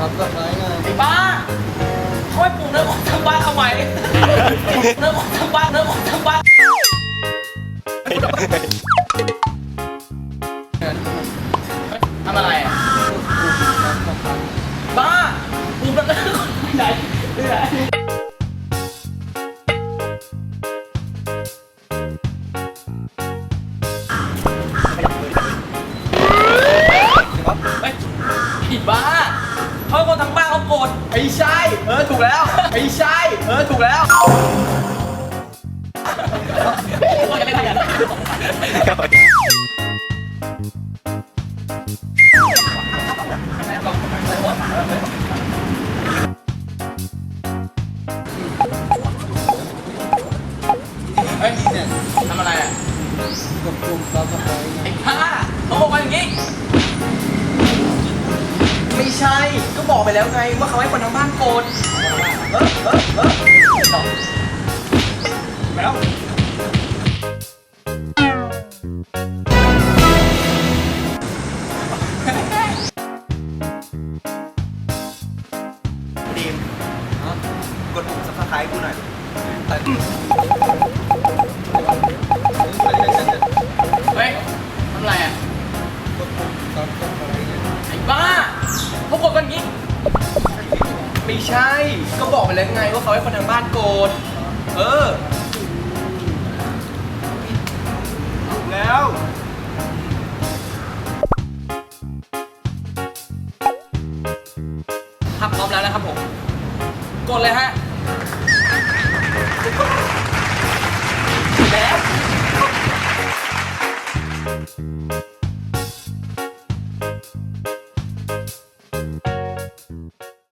ครับก็ร้างไอ้บ้าเขาให้ปลูกเนื้อหมดทั้งบ้านเอาไว้เนื้อหมดทั้งบ้านเนื้อหมดทั้งบ้าน เขาคนทั้งบ้านเขาโกรธไอ้ใช่เออถูกแล้ว ไอ้ใช่เออถูกแล้วว่าจะไม่ขยันเฮ้ยทำอะไรอะกดปุ่มซับสไครต์ไอ้ข้า บอกไปแล้วไงว่าเขาให้คนทั้งบ้านโกรธเออเออเออแล้วดีมกดปุ่ม subscribe กูหน่อยเฮ้ยทำอะไรอะกดปุ่มซับสไครต์เนี่ยไอ้บ้า พวกคนกันงี้ไม่ใช่ ก็บอกไปแล้วไงว่าเขาให้คนทางบ้านโกรธเออถูกแล้วถ้าพร้อมแล้วนะครับผม กดเลยฮะ